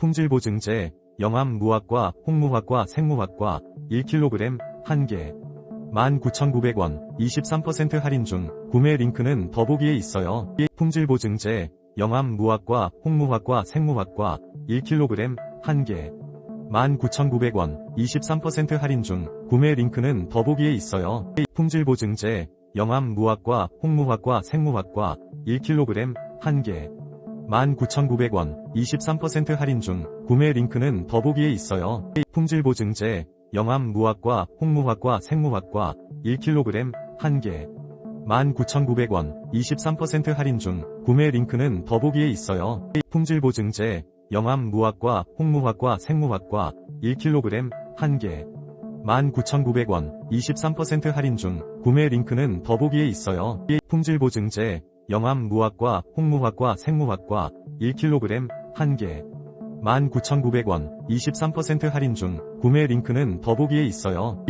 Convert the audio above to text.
품질 보증제, 영암 무화과, 홍무화과, 생무화과 1kg 1개 19,900원 23% 할인 중 구매 링크는 더보기에 있어요. 품질 보증제, 영암 무화과, 홍무화과, 생무화과 1kg 1개 19,900원 23% 할인 중 구매 링크는 더보기에 있어요. 품질 보증제, 영암 무화과, 홍무화과, 생무화과 1kg 1개 19,900원 23% 할인 중 구매 링크는 더보기에 있어요. 품질 보증제, 영암 무화과, 홍무화과, 생무화과 1kg 1개 19,900원 23% 할인 중 구매 링크는 더보기에 있어요. 품질 보증제, 영암 무화과, 홍무화과, 생무화과 1kg 1개 19,900원 23% 할인 중 구매 링크는 더보기에 있어요. 품질 보증제, 영암 무화과, 홍무화과, 생무화과 1kg 1개 19,900원 23% 할인 중 구매 링크는 더보기에 있어요.